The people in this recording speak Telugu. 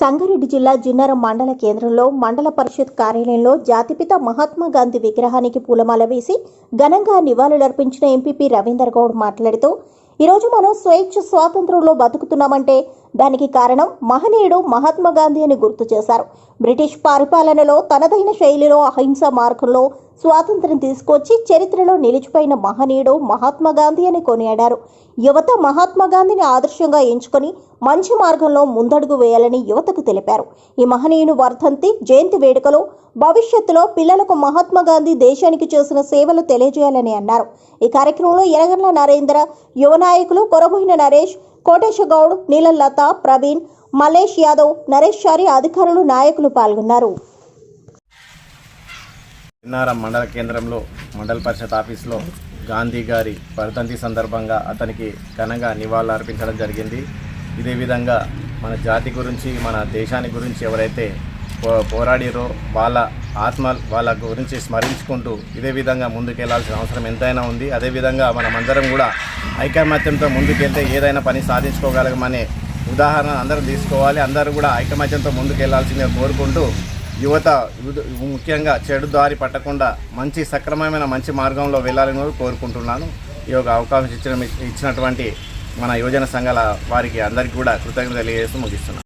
సంగారెడ్డి జిల్లా జిన్నారం మండల కేంద్రంలో మండల పరిషత్ కార్యాలయంలో జాతిపిత మహాత్మా గాంధీ విగ్రహానికి పూలమాల వేసి ఘనంగా నివాళులర్పించిన ఎంపీపీ రవీందర్ గౌడ్ మాట్లాడుతూ ఈరోజు మనం స్వేచ్ఛ స్వాతంత్రంలో బతుకుతున్నామంటే దానికి కారణం మహనీయుడు మహాత్మా గాంధీ అని గుర్తు చేశారు. బ్రిటిష్ పరిపాలనలో తనదైన శైలిలో అహింస మార్గంలో స్వాతంత్రం తీసుకొచ్చి చరిత్రలో నిలిచిపోయిన మహనీయుడు మహాత్మా గాంధీ అని కొనియాడారు. యువత మహాత్మా గాంధీని ఆదర్శంగా ఎంచుకొని మంచి మార్గంలో ముందడుగు వేయాలని యువతకు తెలిపారు. ఈ మహనీయుని వర్ధంతి జయంతి వేడుకలో భవిష్యత్తులో పిల్లలకు మహాత్మా గాంధీ దేశానికి చేసిన సేవలు తెలియజేయాలని అన్నారు. ఈ కార్యక్రమంలో ఎరగండ్ల నరేంద్ర యువ నాయకులు కొరబోయిన నరేష్ కోటేశ్వర గౌడ్ నీలలత ప్రవీణ్ మలేష్ యాదవ్ నరేష్ చారి అధికారులు నాయకులు పాల్గొన్నారు. చిన్నారం మండల కేంద్రంలో మండల పరిషత్ ఆఫీస్లో గాంధీ గారి వర్ధంతి సందర్భంగా అతనికి ఘనంగా నివాళులు అర్పించడం జరిగింది. ఇదే విధంగా మన జాతి గురించి మన దేశాన్ని గురించి ఎవరైతే పోరాడిరో వాళ్ళ ఆత్మ వాళ్ళ గురించి స్మరించుకుంటూ ఇదే విధంగా ముందుకెళ్ళాల్సిన అవసరం ఎంతైనా ఉంది. అదేవిధంగా మనమందరం కూడా ఐకమత్యంతో ముందుకెళ్తే ఏదైనా పని సాధించుకోగలమనే ఉదాహరణ అందరూ తీసుకోవాలి. అందరూ కూడా ఐకమత్యంతో ముందుకెళ్ళాల్సిందే కోరుకుంటూ యువత ముఖ్యంగా చెడు దారి పట్టకుండా మంచి సక్రమమైన మంచి మార్గంలో వెళ్ళాలని కోరుకుంటున్నాను. ఈ యొక్క అవకాశం ఇచ్చిన ఇచ్చినటువంటి మన యువజన సంఘాల వారికి అందరికీ కూడా కృతజ్ఞతలు తెలియజేస్తూ ముగిస్తున్నాను.